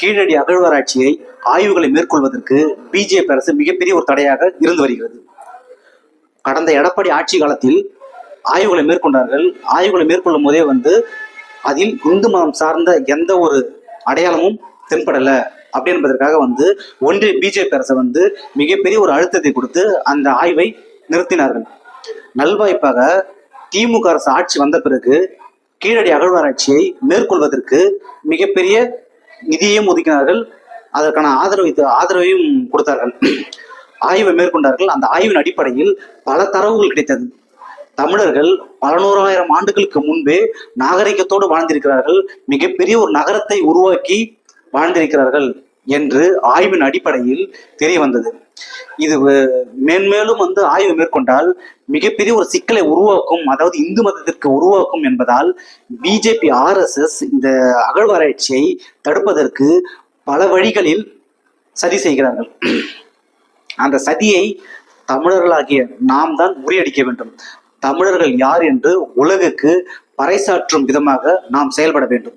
கீழடி அகழ்வாராய்ச்சியை ஆய்வுகளை மேற்கொள்வதற்கு பிஜேபி அரசு மிகப்பெரிய ஒரு தடையாக இருந்து வருகிறது. கடந்த எடப்பாடி ஆட்சி காலத்தில் ஆய்வுகளை மேற்கொண்டார்கள். ஆய்வுகளை மேற்கொள்ளும் போதே வந்து அதில் இந்து மதம் சார்ந்த எந்த ஒரு அடையாளமும் தென்படலை அப்படி என்பதற்காக வந்து ஒன்றிய பிஜேபி அரசை வந்து மிகப்பெரிய ஒரு அழுத்தத்தை கொடுத்து அந்த ஆய்வை நிறுத்தினார்கள். நல்வாய்ப்பாக திமுக அரசு ஆட்சி வந்த பிறகு கீழடி அகழ்வாராய்ச்சியை மேற்கொள்வதற்கு மிகப்பெரிய நிதியையும் ஒதுக்கினார்கள். அதற்கான ஆதரவை ஆதரவையும் கொடுத்தார்கள். ஆய்வை மேற்கொண்டார்கள். அந்த ஆய்வின் அடிப்படையில் பல தரவுகள் கிடைத்தது. தமிழர்கள் பல நூறாயிரம் ஆண்டுகளுக்கு முன்பே நாகரிகத்தோடு வாழ்ந்திருக்கிறார்கள். மிகப்பெரிய ஒரு நகரத்தை உருவாக்கி வாழ்ந்திருக்கிறார்கள். என்று ஆய்வின் அடிப்படையில் தெரிய வந்தது. இது மேன்மேலும் வந்து ஆய்வு மேற்கொண்டால் மிகப்பெரிய ஒரு சிக்கலை உருவாக்கும் அதாவது இந்து மதத்திற்கு உருவாக்கும் என்பதால் பிஜேபி ஆர்எஸ்எஸ் இந்த அகழ்வாராய்ச்சியை தடுப்பதற்கு பல வழிகளில் சதி செய்கிறார்கள். அந்த சதியை தமிழர்களாகிய நாம் தான் முறியடிக்க வேண்டும். தமிழர்கள் யார் என்று உலகுக்கு பறைசாற்றும் விதமாக நாம் செயல்பட வேண்டும்.